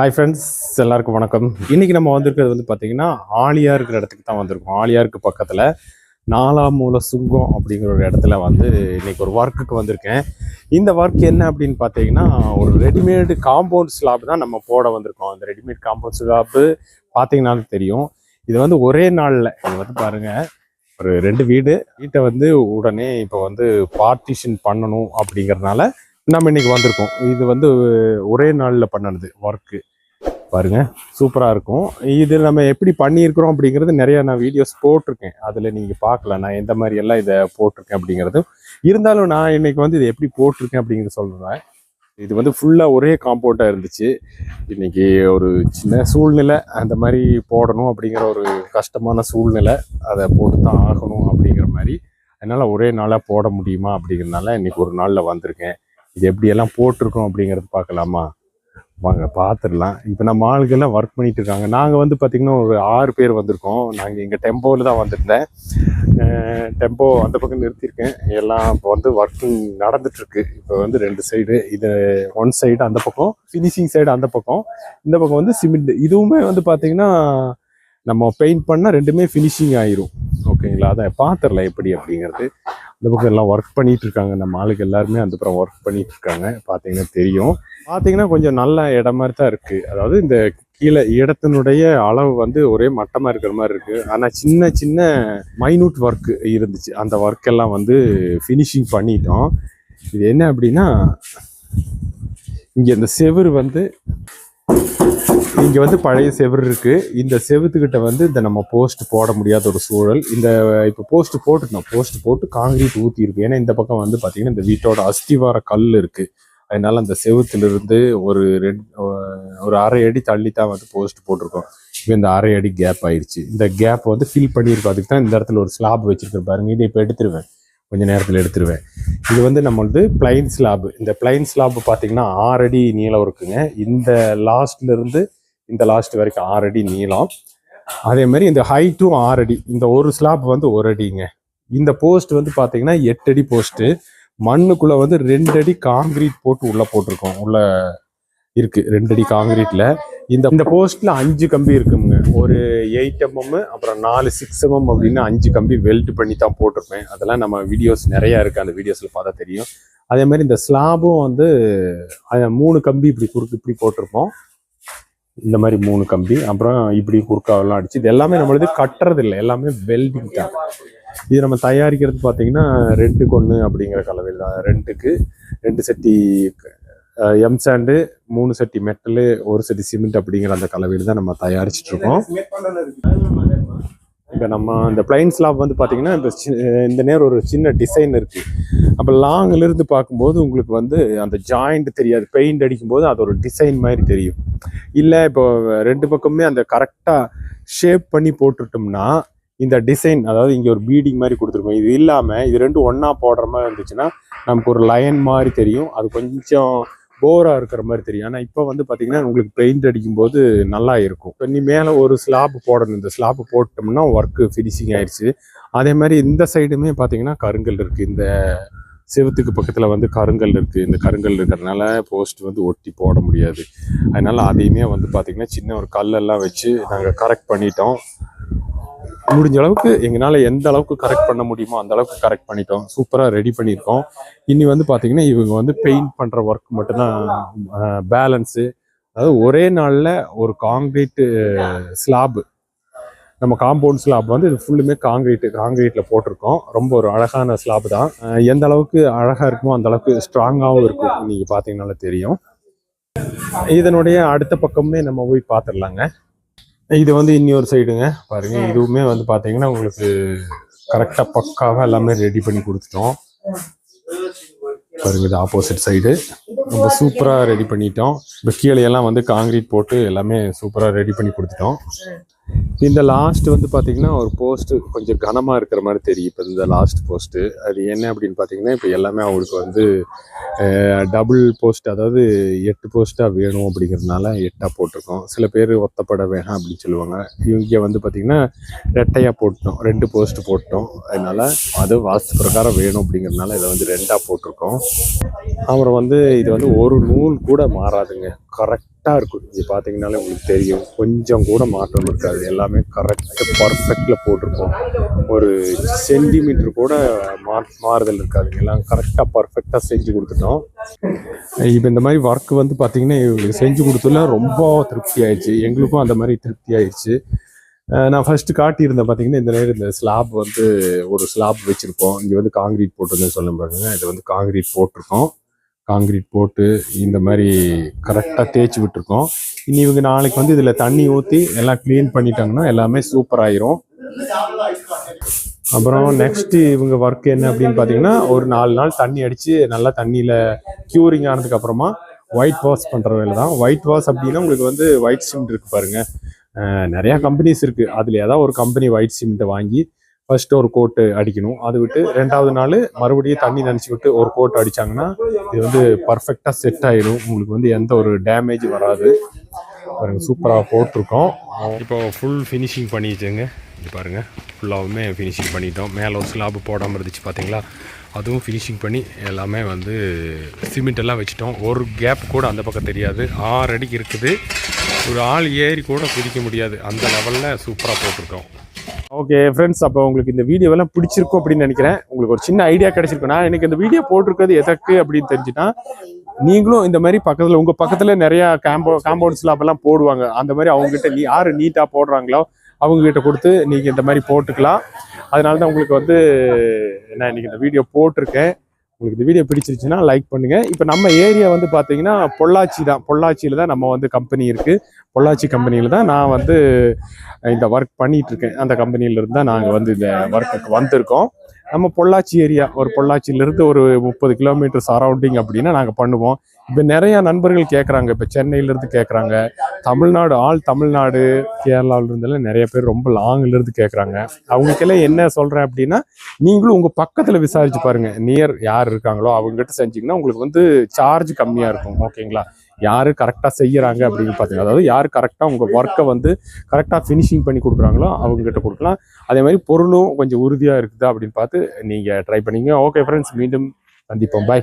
Hi friends எல்லாருக்கும் வணக்கம். இன்றைக்கி நம்ம வந்திருக்கிறது வந்து பார்த்தீங்கன்னா ஆலியா இருக்கிற இடத்துக்கு தான் வந்திருக்கோம். ஆலியாருக்கு பக்கத்தில். நாலாமூல சுங்கம் அப்படிங்கிற ஒரு இடத்துல வந்து இன்றைக்கி ஒரு ஒர்க்குக்கு வந்திருக்கேன். இந்த ஒர்க் என்ன அப்படின்னு பார்த்தீங்கன்னா ஒரு ரெடிமேடு காம்பவுண்ட் ஸ்லாப் தான் நம்ம போட வந்திருக்கோம். அந்த ரெடிமேட் காம்பவுண்ட் ஸ்லாப்பு பார்த்தீங்கன்னாலும் தெரியும். இது வந்து ஒரே நாளில். இது வந்து பாருங்கள் ஒரு ரெண்டு வீடு. வீட்டை வந்து உடனே இப்போ வந்து பார்ட்டிஷன் பண்ணணும் அப்படிங்கிறதுனால நம்ம இன்னைக்கு வந்திருக்கோம். இது வந்து ஒரே நாளில் பண்ணது ஒர்க்கு பாருங்க சூப்பராக இருக்கும். இது நம்ம எப்படி பண்ணியிருக்கிறோம் அப்படிங்கிறது நிறையா நான் வீடியோஸ் போட்டிருக்கேன். அதில் நீங்கள் பார்க்கல நான் எந்த மாதிரி எல்லாம் இதை போட்டிருக்கேன் அப்படிங்கிறது இருந்தாலும் நான் இன்னைக்கு வந்து இதை எப்படி போட்டிருக்கேன் அப்படிங்கிறத சொல்கிறேன் இது வந்து ஃபுல்லாக ஒரே காம்பவுண்டாக இருந்துச்சு. இன்னைக்கு ஒரு சின்ன சூழ்நிலை அந்த மாதிரி போடணும் அப்படிங்கிற ஒரு கஷ்டமான சூழ்நிலை அதை போட்டு தான் ஆகணும் அப்படிங்கிற மாதிரி. அதனால் ஒரே நாளாக போட முடியுமா அப்படிங்கிறதுனால இன்றைக்கி ஒரு நாளில் வந்திருக்கேன். இது எப்படியெல்லாம் போட்டிருக்கோம் அப்படிங்கிறது பார்க்கலாமா? வாங்க பார்த்துடலாம். இப்போ நம்ம ஆளுங்கெல்லாம் ஒர்க் பண்ணிட்டு இருக்காங்க நாங்கள் வந்து பார்த்திங்கன்னா ஒரு ஆறு பேர் வந்திருக்கோம். நாங்கள் எங்கள் டெம்போவில் தான் வந்திருந்தேன். டெம்போ அந்த பக்கம் நிறுத்தியிருக்கேன். எல்லாம் இப்போ வந்து ஒர்க்கிங் நடந்துட்டுருக்கு. இப்போ வந்து ரெண்டு சைடு இது ஒன் சைடு அந்த பக்கம் ஃபினிஷிங் சைடு அந்த பக்கம். இந்த பக்கம் வந்து சிமெண்ட் இதுவுமே வந்து பார்த்திங்கன்னா நம்ம பெயிண்ட் பண்ணால் ரெண்டுமே ஃபினிஷிங் ஆயிரும். ஓகேங்களா அதை பார்த்துடலாம் எப்படி அப்படிங்கிறது. இந்த பக்கம் எல்லாம் ஒர்க் பண்ணிட்டு இருக்காங்க. நம்ம ஆளுக்கு எல்லாருமே அந்த அப்புறம் ஒர்க் பண்ணிட்டு இருக்காங்க. பார்த்தீங்கன்னா தெரியும். பார்த்தீங்கன்னா கொஞ்சம் நல்ல இடம் மாதிரி தான் இருக்கு. அதாவது இந்த கீழே இடத்தினுடைய அளவு வந்து ஒரே மட்டமாக இருக்கிற மாதிரி இருக்கு. ஆனால் சின்ன சின்ன மைனூட் ஒர்க் இருந்துச்சு. அந்த ஒர்க் எல்லாம் வந்து ஃபினிஷிங் பண்ணிட்டோம். இது என்ன அப்படின்னா இங்கே இந்த செவுரு வந்து இங்கே வந்து பழைய செவர் இருக்குது இந்த செவுத்துக்கிட்ட வந்து இந்த நம்ம போஸ்ட் போட முடியாத ஒரு சூழல். இந்த இப்போ போஸ்ட் போட்டுக்கணும். போஸ்ட் போட்டு காங்கிரீட் ஊற்றிருக்கு ஏன்னா இந்த பக்கம் வந்து பார்த்திங்கன்னா இந்த வீட்டோட அஸ்திவார கல் இருக்குது அதனால அந்த செவத்துலேருந்து ஒரு ரெண்டு ஒரு அரை அடி தள்ளி தான் வந்து போஸ்ட் போட்டிருக்கோம். இப்போ இந்த அரை அடி கேப் ஆயிடுச்சு இந்த கேப் வந்து ஃபில் பண்ணியிருக்கோம். அதுக்கு தான் இந்த இடத்துல ஒரு ஸ்லாப் வச்சுருக்கு பாருங்க. இதை இப்போ எடுத்துருவேன். கொஞ்ச நேரத்தில் எடுத்துருவேன். இது வந்து நம்ம வந்து பிளைன் ஸ்லாப் இந்த பிளைன் ஸ்லாப் பார்த்தீங்கன்னா ஆறடி நீளம் இருக்குங்க. இந்த லாஸ்ட்லேருந்து இந்த லாஸ்ட் வரைக்கும் ஆறு அடி நீளம். அதே மாதிரி இந்த ஹைட்டும் ஆறு அடி. இந்த ஒரு ஸ்லாப் வந்து ஒரு அடிங்க. இந்த போஸ்ட் வந்து பார்த்தீங்கன்னா எட்டு அடி போஸ்ட்டு மண்ணுக்குள்ளே வந்து ரெண்டு அடி காங்கிரீட் போட்டு உள்ளே போட்டிருக்கோம். உள்ளே இருக்குது ரெண்டு அடி காங்கிரீட்டில் இந்த இந்த போஸ்ட்டில் அஞ்சு கம்பி இருக்குங்க. ஒரு எயிட் எம்எம் அப்புறம் நாலு சிக்ஸ் எம்எம் அப்படின்னு அஞ்சு கம்பி வெல்ட் பண்ணி தான் போட்டிருப்பேன். அதெல்லாம் நம்ம வீடியோஸ் நிறையா இருக்குது அந்த வீடியோஸில் பார்த்தா தெரியும். அதே மாதிரி இந்த ஸ்லாபும் வந்து மூணு கம்பி இப்படி குறுக்கு இப்படி போட்டிருப்போம். இந்த மாதிரி மூணு கம்பி அப்புறம் இப்படி குறுக்காவெல்லாம் அடிச்சு இது எல்லாமே நம்மளது கட்டுறது இல்லை எல்லாமே வெல்டிங் தான். இது நம்ம தயாரிக்கிறது பார்த்தீங்கன்னா ரெண்டுக்கு ஒன்று அப்படிங்கிற கலவையில் தான். ரெண்டுக்கு ரெண்டு செட்டி எம் சாண்டு மூணு செட்டி மெட்டலு ஒரு செட்டி சிமெண்ட் அப்படிங்கிற அந்த கலவையில் தான் நம்ம தயாரிச்சிட்ருக்கோம் இப்போ நம்ம இந்த பிளைன் ஸ்லாப் வந்து பார்த்தீங்கன்னா இந்த சி- இந்த நேரம் ஒரு சின்ன டிசைன் இருக்குது அப்போ லாங்கிலிருந்து இருந்து பார்க்கும்போது உங்களுக்கு வந்து அந்த ஜாயிண்ட் தெரியாது. பெயிண்ட் அடிக்கும்போது அது ஒரு டிசைன் மாதிரி தெரியும். இல்லை இப்போ ரெண்டு பக்கமே அந்த கரெக்டாக ஷேப் பண்ணி போட்டுட்டோம்னா இந்த டிசைன் அதாவது இங்கே ஒரு பீடிங் மாதிரி கொடுத்துருக்கோம். இது இல்லாமல் இது ரெண்டும் ஒன்றா போடுற மாதிரி இருந்துச்சுன்னா நமக்கு ஒரு லைன் மாதிரி தெரியும். அது கொஞ்சம் போராக இருக்கிற மாதிரி தெரியும். ஆனால் இப்போ வந்து பார்த்தீங்கன்னா உங்களுக்கு பெயிண்ட் அடிக்கும்போது நல்லா இருக்கும். இப்போ நீ மேலே ஒரு ஸ்லாப் போடணும். இந்த ஸ்லாப் போட்டோம்னா ஒர்க்கு ஃபினிஷிங் ஆயிடுச்சு அதே மாதிரி இந்த சைடுமே பார்த்தீங்கன்னா கருங்கல் இருக்குது இந்த செவுத்துக்கு பக்கத்தில் வந்து கருங்கல் இருக்குது இந்த கருங்கல் இருக்கிறதுனால போஸ்ட் வந்து ஒட்டி போட முடியாது. அதனால அதையுமே வந்து பார்த்திங்கன்னா சின்ன ஒரு கல்லெல்லாம் வச்சு நாங்கள் கரெக்ட் பண்ணிட்டோம். முடிஞ்ச அளவுக்கு எங்களால் எந்த அளவுக்கு கரெக்ட் பண்ண முடியுமோ அந்த அளவுக்கு கரெக்ட் பண்ணிட்டோம். சூப்பராக ரெடி பண்ணியிருக்கோம். இனி வந்து பார்த்தீங்கன்னா இவங்க வந்து பெயிண்ட் பண்ணுற ஒர்க் மட்டும்தான் பேலன்ஸு அதாவது ஒரே நாளில் ஒரு காங்கிரீட்டு ஸ்லாபு நம்ம காம்பவுண்ட் ஸ்லாப் வந்து இது ஃபுல்லுமே காங்கிரீட்டு காங்கிரீட்டில் போட்டிருக்கோம். ரொம்ப ஒரு அழகான ஸ்லாப் தான். எந்த அளவுக்கு அழகாக இருக்குமோ அந்த அளவுக்கு ஸ்ட்ராங்காகவும் இருக்கும். நீங்கள் பார்த்தீங்கனால தெரியும். இதனுடைய அடுத்த பக்கமே நம்ம போய் பார்த்துடலாங்க இது வந்து இன்னொரு சைடுங்க பாருங்க இதுவுமே வந்து பார்த்தீங்கன்னா உங்களுக்கு கரெக்டாக பக்காவாக எல்லாமே ரெடி பண்ணி கொடுத்துட்டோம். பாருங்க இது ஆப்போசிட் சைடு ரொம்ப சூப்பராக ரெடி பண்ணிட்டோம். இப்போ கீழே எல்லாம் வந்து காங்கிரீட் போட்டு எல்லாமே சூப்பராக ரெடி பண்ணி கொடுத்துட்டோம். இந்த லாஸ்ட் வந்து பார்த்தீங்கன்னா ஒரு போஸ்ட் கொஞ்சம் கனமாக இருக்கிற மாதிரி தெரியும். இப்போ இந்த லாஸ்ட் போஸ்ட்டு அது என்ன அப்படின்னு பார்த்தீங்கன்னா இப்போ எல்லாமே அவங்களுக்கு வந்து டபுள் போஸ்ட் அதாவது எட்டு போஸ்ட்டாக வேணும் அப்படிங்கிறதுனால எட்டாக போட்டிருக்கோம். சில பேர் ஒத்தப்பட வேணாம் அப்படின்னு சொல்லுவாங்க. இவங்க வந்து பார்த்திங்கன்னா ரெட்டையாக போட்டோம். ரெண்டு போஸ்ட் போட்டோம். அதனால் அது வாஸ்து பிரகாரம் வேணும் அப்படிங்கிறதுனால இதை வந்து ரெண்டாக போட்டிருக்கோம். அப்புறம் வந்து இது வந்து ஒரு நூல் கூட மாறாதுங்க. கரெக்ட் கரெக்டாக இருக்கும். இது பார்த்தீங்கனாலே உங்களுக்கு தெரியும். கொஞ்சம் கூட மாற்றம் இருக்காது. எல்லாமே கரெக்டாக பர்ஃபெக்டில் போட்டிருக்கோம் ஒரு சென்டிமீட்டர் கூட மா மாறுதல் இருக்காது. எல்லாம் கரெக்டாக பர்ஃபெக்டாக செஞ்சு கொடுத்துட்டோம். இப்போ இந்த மாதிரி ஒர்க் வந்து பார்த்தீங்கன்னா இவங்களுக்கு செஞ்சு கொடுத்துல ரொம்ப திருப்தி ஆயிடுச்சு. எங்களுக்கும் அந்த மாதிரி திருப்தி ஆயிடுச்சு. நான் ஃபஸ்ட்டு காட்டியிருந்தேன் பார்த்தீங்கன்னா இந்த நேரம் இந்த ஸ்லாப் வந்து ஒரு ஸ்லாப் வச்சுருக்கோம் இங்கே வந்து காங்கிரீட் போட்டிருந்தேன்னு சொல்ல பாருங்க. இது வந்து காங்கிரீட் போட்டிருக்கோம். காங்கிரீட் போட்டு இந்த மாதிரி கரெக்டாக தேய்ச்சி விட்டுருக்கோம். இனி இவங்க நாளைக்கு வந்து இதில் தண்ணி ஊற்றி எல்லாம் க்ளீன் பண்ணிட்டாங்கன்னா எல்லாமே சூப்பர் ஆயிரும். அப்புறம் நெக்ஸ்ட் இவங்க ஒர்க் என்ன அப்படின்னு பார்த்தீங்கன்னா ஒரு நாலு நாள் தண்ணி அடித்து நல்லா தண்ணியில் க்யூரிங் ஆனதுக்கு அப்புறமா ஒயிட் வாஷ் பண்ணுற வேலை தான். ஒயிட் வாஷ் அப்படின்னா உங்களுக்கு வந்து ஒயிட் சிமெண்ட் இருக்குது பாருங்கள் நிறையா கம்பெனிஸ் இருக்குது அதில் ஏதாவது ஒரு கம்பெனி ஒயிட் சிமெண்ட்டை வாங்கி ஃபர்ஸ்ட் ஒரு கோட்டு அடிக்கணும். அது விட்டு ரெண்டாவது நாள் மறுபடியும் தண்ணி நினச்சி விட்டு ஒரு கோட் அடிச்சாங்கன்னா இது வந்து பர்ஃபெக்டாக செட் ஆயிடும். உங்களுக்கு வந்து எந்த ஒரு டேமேஜ் வராது. பாருங்கள் சூப்பராக போட்டிருக்கோம் இப்போ ஃபுல் ஃபினிஷிங் பண்ணிட்டுங்க. இது பாருங்க ஃபுல்லாகவுமே ஃபினிஷிங் பண்ணிட்டோம். மேலே ஒரு ஸ்லாப் போடாமல் இருந்துச்சு பார்த்தீங்களா அதுவும் ஃபினிஷிங் பண்ணி எல்லாமே வந்து சிமெண்ட் எல்லாம் வச்சுட்டோம். ஒரு கேப் கூட அந்த பக்கம் தெரியாது. ஆறு அடிக்கு இருக்குது. ஒரு ஆள் ஏறி கூட குதிக்க முடியாது. அந்த லெவலில் சூப்பராக போட்டிருக்கோம். ஓகே ஃப்ரெண்ட்ஸ் அப்போ உங்களுக்கு இந்த வீடியோவெல்லாம் பிடிச்சிருக்கும் அப்படின்னு நினைக்கிறேன். உங்களுக்கு ஒரு சின்ன ஐடியா கிடைச்சிருக்கும் நான் எனக்கு இந்த வீடியோ போட்டிருக்கிறது எதற்கு அப்படின்னு தெரிஞ்சுன்னா நீங்களும் இந்த மாதிரி பக்கத்தில் உங்கள் பக்கத்தில் நிறையா காம்போ காம்பவுண்ட்ஸ்லாம் அப்போல்லாம் போடுவாங்க. அந்த மாதிரி அவங்ககிட்ட நீ யார் நீட்டாக போடுறாங்களோ அவங்கக்கிட்ட கொடுத்து நீங்கள் இந்த மாதிரி போட்டுக்கலாம். அதனால தான் உங்களுக்கு வந்து நான் இன்னைக்கு இந்த வீடியோ போட்டிருக்கேன். உங்களுக்கு இந்த வீடியோ பிடிச்சிருச்சுன்னா லைக் பண்ணுங்கள் இப்போ நம்ம ஏரியா வந்து பார்த்தீங்கன்னா பொள்ளாச்சி தான். பொள்ளாச்சியில் தான் நம்ம வந்து கம்பெனி இருக்குது பொள்ளாச்சி கம்பெனியில் தான் நான் வந்து இந்த ஒர்க் பண்ணிகிட்ருக்கேன் அந்த கம்பெனியில இருந்து தான் நாங்கள் வந்து இந்த ஒர்க்குக்கு வந்திருக்கோம். நம்ம பொள்ளாச்சி ஏரியா ஒரு பொள்ளாச்சியிலேருந்து ஒரு முப்பது கிலோமீட்டர் சரௌண்டிங் அப்படின்னா நாங்கள் பண்ணுவோம். இப்போ நிறையா நண்பர்கள் கேட்குறாங்க இப்போ சென்னையிலேருந்து கேட்குறாங்க தமிழ்நாடு ஆல் தமிழ்நாடு கேரளாவிலிருந்தெல்லாம் நிறைய பேர் ரொம்ப லாங்ல இருந்து கேட்குறாங்க அவங்களுக்கெல்லாம் என்ன சொல்கிறேன் அப்படின்னா நீங்களும் உங்கள் பக்கத்தில் விசாரிச்சு பாருங்கள் நியர் யார் இருக்காங்களோ அவங்ககிட்ட செஞ்சிங்கன்னா உங்களுக்கு வந்து சார்ஜ் கம்மியாக இருக்கும். ஓகேங்களா யார் கரெக்டாக செய்கிறாங்க அப்படின்னு பார்த்தீங்கன்னா அதாவது யார் கரெக்டாக உங்கள் ஒர்க்கை வந்து கரெக்டாக ஃபினிஷிங் பண்ணி கொடுக்குறாங்களோ அவங்ககிட்ட கொடுக்கலாம். அதே மாதிரி பொருளும் கொஞ்சம் உறுதியாக இருக்குது அப்படின்னு பார்த்து நீங்கள் ட்ரை பண்ணிங்க. ஓகே ஃப்ரெண்ட்ஸ் மீண்டும் சந்திப்போம். பாய்